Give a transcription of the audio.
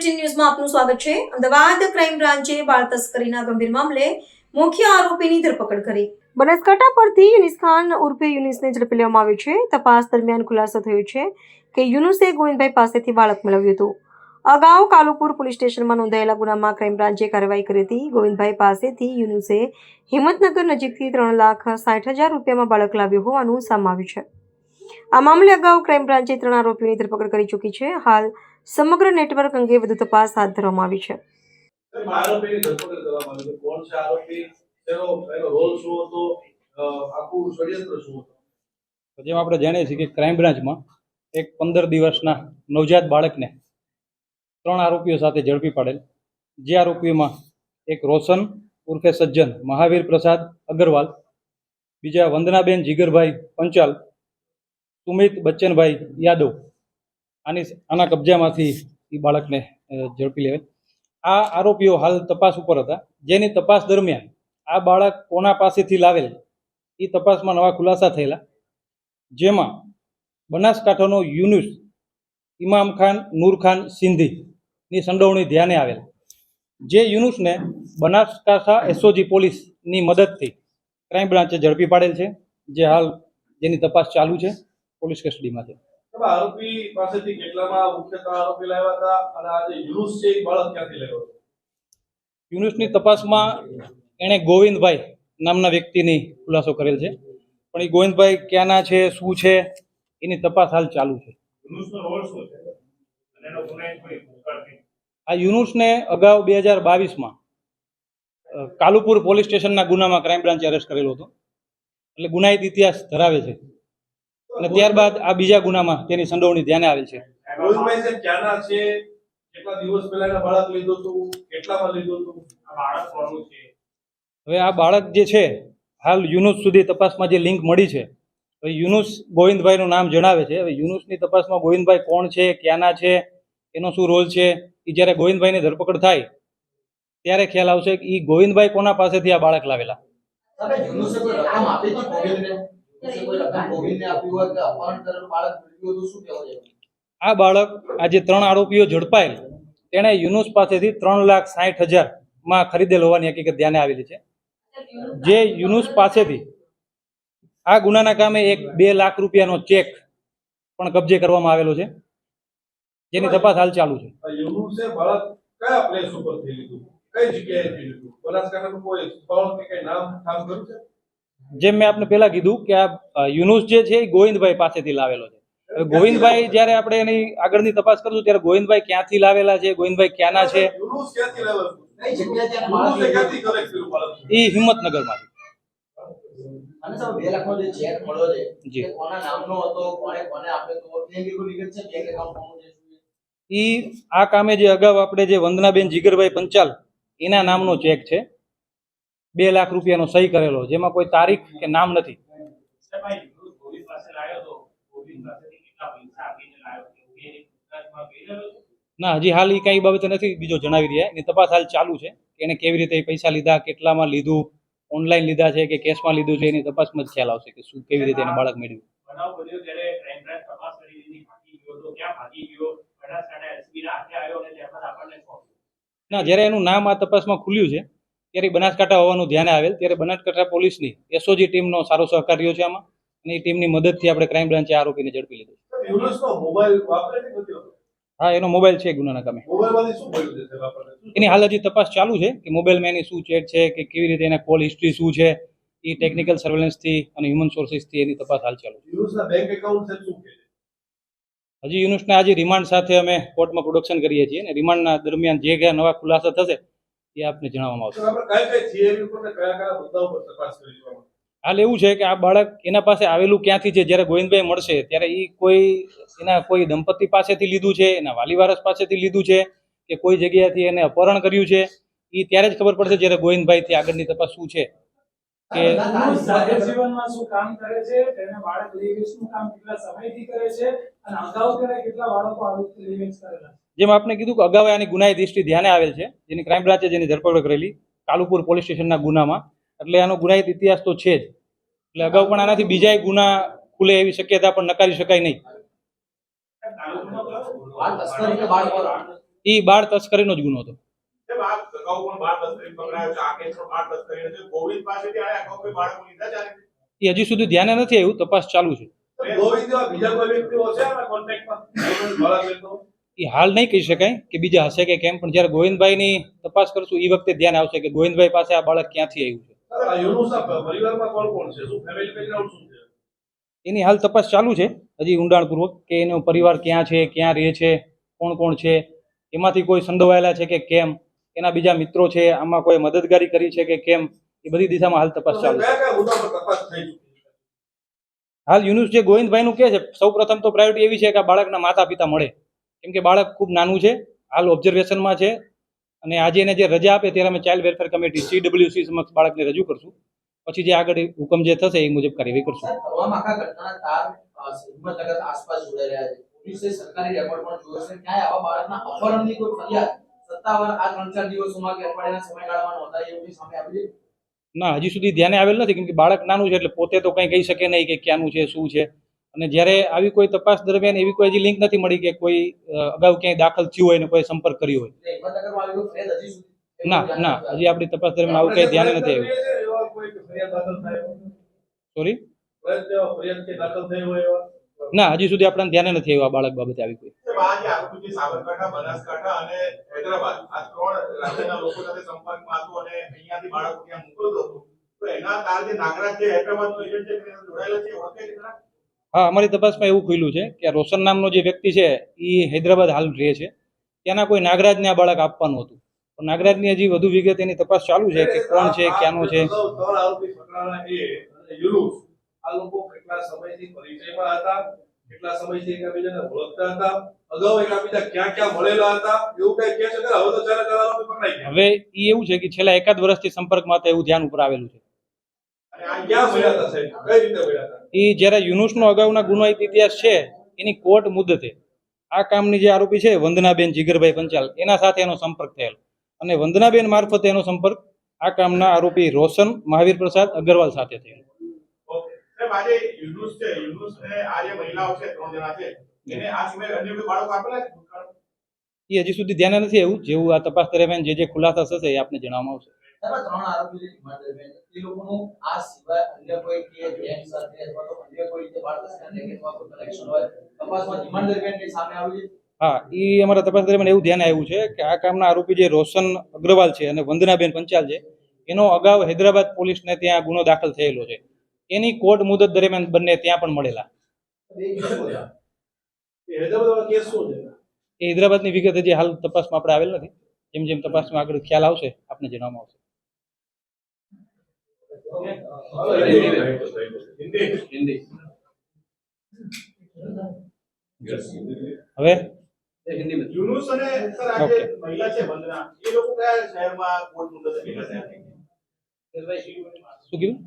Bulletin ન્યૂઝમાં આપનું સ્વાગત છે. અમદાવાદ ક્રાઇમ બ્રાન્ચે બાળ તસ્કરીના ગંભીર મામલે મુખ્ય આરોપીની ધરપકડ કરી. બનાસકાંઠા પરથી યુનિસ ખાન ઉર્ફે યુનિસને ઝડપી લેવામાં આવ્યો છે. તપાસ દરમિયાન ખુલાસો થયો છે કે યુનુસે ગોવિંદભાઈ પાસેથી બાળક મેળવ્યું હતું. અગાઉ કાલુપુર પોલીસ સ્ટેશનમાં નોંધાયેલા ગુનામાં ક્રાઇમ બ્રાન્ચે કાર્યવાહી કરી હતી. ગોવિંદભાઈ પાસેથી યુનુસે હિંમતનગર નજીકથી ત્રણ લાખ સાઠ હજાર રૂપિયામાં બાળક લાવ્યું હોવાનું સામે આવ્યું છે. આ મામલે અગાઉ ક્રાઇમ બ્રાન્ચે ત્રણ આરોપીઓની ધરપકડ કરી ચૂકી છે. હાલ સમગ્ર નેટવર્ક અંગે વધુ તપાસ હાથ ધરવામાં આવી છે. સાહેબ, આરોપીની ધરપકડ કરવામાં આવી છે. કોણ છે આરોપી? તેનો એનો રોલ શું હતો? અ, આખું ષડયંત્ર શું હતું? તો જેમ આપણે જાણીએ છીએ કે ક્રાઇમ બ્રાન્ચમાં એક પંદર દિવસના નવજાત બાળકને ત્રણ આરોપીઓ સાથે ઝડપી પાડેલ. જે આરોપીઓમાં એક રોશન ઉર્ફે સજ્જન મહાવીર પ્રસાદ અગરવાલ બીજા વંદનાબેન જીગરભાઈ પંચાલ સુમિત બચ્ચનભાઈ યાદવ આની આના કબજામાંથી એ બાળકને ઝડપી લેવાય. આ આરોપીઓ હાલ તપાસ ઉપર હતા. જેની તપાસ દરમિયાન આ બાળક કોના પાસેથી લાવેલ, એ તપાસમાં નવા ખુલાસા થયેલા. જેમાં બનાસકાંઠાનો યુનુસ ઇમામ ખાન નૂરખાન સિંધીની સંડોવણી ધ્યાને આવેલ. જે યુનુસને બનાસકાંઠા એસઓજી પોલીસની મદદથી ક્રાઇમ બ્રાન્ચે ઝડપી પાડેલ છે. જે હાલ જેની તપાસ ચાલુ છે પોલીસ કસ્ટડીમાં છે. આરોપી પાસેથી કેટલામાં મુખ્યત્વે આરોપી લાવ્યા હતા અને આ જે યુનુસ છે એ બાળક ક્યાંથી લાવ્યો યુનુસની તપાસમાં એણે ગોવિંદભાઈ નામના વ્યક્તિની ખુલાસો કરેલ છે. પણ એ ગોવિંદભાઈ ક્યાંના છે શું છે એની તપાસ હાલ ચાલુ છે? આ યુનુસને અગાઉ બે હજાર બાવીસમાં કાલુપુર પોલીસ સ્ટેશનના ગુનામાં ક્રાઇમ બ્રાન્ચે અરેસ્ટ કરેલો હતો. એટલે ગુનાહિત ઇતિહાસ ધરાવે છે. અને ત્યારબાદ આ બીજા ગુનામાં તેની સંડોવણી ધ્યાને આવે છે. ગોવિંદભાઈ સાહેબ ક્યાંના છે? કેટલા દિવસ પહેલા એના બાળક લીધું હતું? કેટલામાં લીધું હતું? આ બાળક કોનું છે? હવે આ બાળક જે છે હાલ યુનુસ સુધી તપાસમાં જે લિંક મળી છે હવે યુનુસ ગોવિંદભાઈનું નામ જણાવે છે. હવે યુનુસની તપાસમાં ગોવિંદભાઈ કોણ છે ક્યાંના છે એનો શું રોલ છે એ જ્યારે ગોવિંદભાઈની ધરપકડ થાય ત્યારે ખ્યાલ આવશે કે એ ગોવિંદભાઈ કોના પાસેથી આ બાળક લાવેલા. આ બાળક આજે ત્રણ આરોપીઓ ઝડપાયેલ. તેણે યુનુસ પાસેથી ત્રણ લાખ સાઠ હજારમાં ખરીદેલ હોવાની હકીકત ધ્યાને આવેલી છે. જે યુનુસ પાસેથી આ ગુનાના કામે એક બે લાખ રૂપિયાનો ચેક પણ કબજે કરવામાં આવેલો છે. જેની તપાસ હાલ ચાલુ છે. કયા પ્લેસ લીધું? કઈ જગ્યાએ લીધું? બનાસકાંઠાનું કોઈ સ્થળ કે નામ ઠામ કર્યું છે? જેમ મેં આપને પહેલા કીધું કે આ યુનુસ જે છે એ ગોવિંદભાઈ પાસેથી લાવેલો છે. હવે ગોવિંદભાઈ જ્યારે આપણે એની આગળની તપાસ કરશું ત્યારે ગોવિંદભાઈ ક્યાંથી લાવેલા છે ગોવિંદભાઈ ક્યાંના છે? એ છે? ઈ આ કામે જે અગાઉ આપણે જે વંદનાબેન જીગરભાઈ પંચાલ એના નામનો ચેક છે. બે લાખ રૂપિયાનો સહી કરેલો, જેમાં કોઈ તારીખ કે નામ નથી. ના, હજી હાલ એ કઈ બાબતે નથી બીજો જણાવી રહ્યા. એની તપાસ હાલ ચાલુ છે એને કેવી રીતે પૈસા લીધા, કેટલામાં લીધું, ઓનલાઈન લીધા છે કે કેશમાં લીધું છે, એની તપાસમાં જ ખ્યાલ આવશે કે શું કેવી રીતે એને બાળક મેળવ્યું. ના, જ્યારે એનું નામ આ તપાસમાં ખુલ્યું છે ત્યારે બનાસકાંઠા હોવાનું ધ્યાને આવેલ. ત્યારે બનાસકાંઠા પોલીસની એસઓજી ટીમનો સારો સહકાર રહ્યો છે આમાં. અને એ ટીમની મદદથી આપણે ક્રાઇમ બ્રાન્ચે આરોપીને ઝડપી લીધો? હા એનો મોબાઈલ છે ગુનાના કામે. એની હાલ હજી તપાસ ચાલુ છે કે મોબાઈલમાં એની શું ચેટ છે કે કેવી રીતે એના કોલ હિસ્ટ્રી શું છે એ ટેકનિકલ સર્વેલન્સથી અને હ્યુમન સોર્સિસથી એની તપાસ હાલ ચાલુ છે. હજી યુનુસના આજે રિમાન્ડ સાથે અમે કોર્ટમાં પ્રોડક્શન કરીએ છીએ અને રિમાન્ડના દરમિયાન જે કયા નવા ખુલાસા થશે એ આપને જણાવવામાં આવશે? હાલ એવું છે કે આ બાળક એના પાસે આવેલું ક્યાંથી છે? જ્યારે ગોવિંદભાઈ મળશે ત્યારે એ કોઈ એના કોઈ દંપતી પાસેથી લીધું છે એના વાલીવારસ પાસેથી લીધું છે કે કોઈ જગ્યાથી એને અપહરણ કર્યું છે એ ત્યારે જ ખબર પડશે જ્યારે ગોવિંદભાઈથી આગળની તપાસ શું છે. કે જીવનમાં શું કામ કરે છે? તેને બાળક લિવિંગ્સનું કામ કેટલા સમયથી કરે છે? અને અગાઉ તેને કેટલા બાળકો આવી લિવિંગ્સ કરેલા જેમ આપને કીધું કે અગાઉ આની ગુનાહિત હિસ્ટ્રી ધ્યાને આવેલ છે. જેની ક્રાઇમ બ્રાન્ચે જેની ધરપકડ કરેલી કાલુપુર પોલીસ સ્ટેશનના ગુનામાં. એટલે આનો ગુનાહિત ઇતિહાસ તો છે જ. એટલે અગાઉ પણ આનાથી બીજા ગુના ખુલે એવી શક્યતા પણ નકારી શકાય નહીં. એ બાળ તસ્કરીનો જ ગુનો હતો. અગાઉ પણ બાળ તસ્કરી પકડાયો છે આ કેસ પણ બાળ તસ્કરી છે ગોવિંદ પાસેથી આને અગાઉ કોઈ બાળકો લીધા છે એ હજી સુધી ધ્યાને નથી આવ્યું તપાસ ચાલુ છે. ગોવિંદ બીજા કોઈ વ્યક્તિઓ છે કોન્ટેક્ટમાં એ હાલ નહીં કહી શકાય કે બીજા હશે કે કેમ પણ જ્યારે ગોવિંદભાઈની તપાસ કરશું એ વખતે ધ્યાન આવશે કે ગોવિંદભાઈ પાસે આ બાળક ક્યાંથી આવ્યું છે? એની હાલ તપાસ ચાલુ છે હજી ઊંડાણપૂર્વક કે એનો પરિવાર ક્યાં છે ક્યાં રહે છે કોણ કોણ છે એમાંથી કોઈ સંડોવાયેલા છે કે કેમ? એના બીજા મિત્રો છે આમાં કોઈ મદદગારી કરી છે કે કેમ એ બધી દિશામાં હાલ તપાસ ચાલુ છે. હાલ યુનુસ જે ગોવિંદભાઈનું કે છે સૌ પ્રથમ તો પ્રાયોરિટી એવી છે કે આ બાળકના માતા પિતા મળે. કેમ કે બાળક ખૂબ નાનું છે હાલ ઓબ્ઝર્વેશનમાં છે અને આજે એને જે રજા આપે ત્યારે અમે ચાઇલ્ડ વેલફેર કમિટી સીડબ્લ્યુસી સમક્ષ બાળકને રજૂ કરશું. પછી જે આગળ હુકમ જે થશે એ મુજબ કાર્યવાહી કરશું. તમામ આખા ઘટનાના તાર હિંમતનગર આસપાસ જોડાઈ રહ્યા છે. પોલીસે સરકારી રેકોર્ડ પણ જોયો છે. ક્યાંય આવા બાળકના અપહરણની કોઈ ફરિયાદ? સત્તાવાર આ ત્રણ ચાર દિવસોમાં કે અઠવાડિયાના સમયગાળામાં નોંધાઈ એવું કંઈ સામે આવી ના હજી સુધી ધ્યાને આવેલ નથી કેમ કે બાળક નાનું છે એટલે પોતે તો કંઈ કહી શકે નહીં કે ક્યાંનું છે શું છે. અને જ્યારે આવી કોઈ તપાસ દરમિયાન એવી કોઈ હજી લિંક નથી મળી કે કોઈ અગાઉ ક્યાંય દાખલ થયું હોય ને કોઈ સંપર્ક કર્યો હોય. ના ના હજી આપણી તપાસ દરમિયાન આવું કંઈ ધ્યાને નથી આવ્યું? સોરી દાખલ થઈ હોય ના હજી સુધી આપણને ધ્યાને નથી આવ્યું આ બાળક બાબતે આવી કોઈ? હા અમારી તપાસમાં એવું ખુલ્યું છે કે રોશન નામનો જે વ્યક્તિ છે એ હૈદરાબાદ હાલ રહે છે. ત્યાંના કોઈ નાગરાજને આ બાળક આપવાનું હતું. પણ નાગરાજની હજી વધુ વિગત એની તપાસ ચાલુ છે કે કોણ છે ક્યાંનો છે? આ લોકો કેટલા સમયથી પરિચયમાં હતા કેટલા સમયથી એકબીજાને ઓળખતા હતા અગાઉ એકબીજા ક્યાં ક્યાં મળેલા હતા એવું કઈ કહે છે હવે તો ચારે ચાર આરોપી પકડાઈ ગયા. હવે એ એવું છે કે છેલ્લા એકાદ વર્ષથી સંપર્કમાં હતા એવું ધ્યાન ઉપર આવેલું છે. અને આ ક્યાં મળ્યા હતા સાહેબ? કઈ રીતે મળ્યા હતા? એ જ્યારે યુનુસનો અગાઉના ગુનાહિત ઇતિહાસ છે એની કોર્ટ મુદતે આ કામની જે આરોપી છે વંદનાબેન જીગરભાઈ પંચાલ એના સાથે એનો સંપર્ક થયેલ. અને વંદનાબેન મારફતે એનો સંપર્ક આ કામના આરોપી રોશન મહાવીર પ્રસાદ અગ્રવાલ સાથે થયેલ. આજે યુનુસ છે. યુનુસ ને આ જે મહિલાઓ છે ત્રણ જણા છે. એને આ સિવાય અન્ય કોઈ બાળકો આપેલા છે? એ હજી સુધી ધ્યાને નથી આવ્યું. જેવું આ તપાસ દરમિયાન જે જે ખુલાસા થશે એ આપને જણાવવામાં આવશે. ત્રણ આરોપી જે રિમાન્ડ દરમિયાન છે, એ લોકોનું આ સિવાય અન્ય કોઈ કે ગેંગ સાથે અથવા તો અન્ય કોઈ રીતે બાળ તસ્કરી અન્ય કોઈ connection હોય? તપાસમાં રિમાન્ડ દરમિયાન કંઈ સામે આવ્યું છે? હા એ અમારા તપાસ દરમિયાન એવું ધ્યાન આવ્યું છે કે આ કામના આરોપી જે રોશન અગ્રવાલ છે અને વંદનાબેન પંચાલ છે એનો અગાઉ હૈદરાબાદ પોલીસને ત્યાં ગુનો દાખલ થયેલો છે. એની કોર્ટ મુદત દરમિયાન બંને ત્યાં પણ મળેલા. એ હૈદરાબાદવાળા કેસ શું છે? એ હૈદરાબાદની વિગત હજી હાલ તપાસમાં આપણે આવેલ નથી. જેમ જેમ તપાસમાં આગળ ખ્યાલ આવશે આપને જણાવવામાં આવશે. હવે? યુનુસ અને સર આ મહિલા છે વંદના એ લોકો કયા શહેરમાં કોર્ટ મુદત શું કીધું?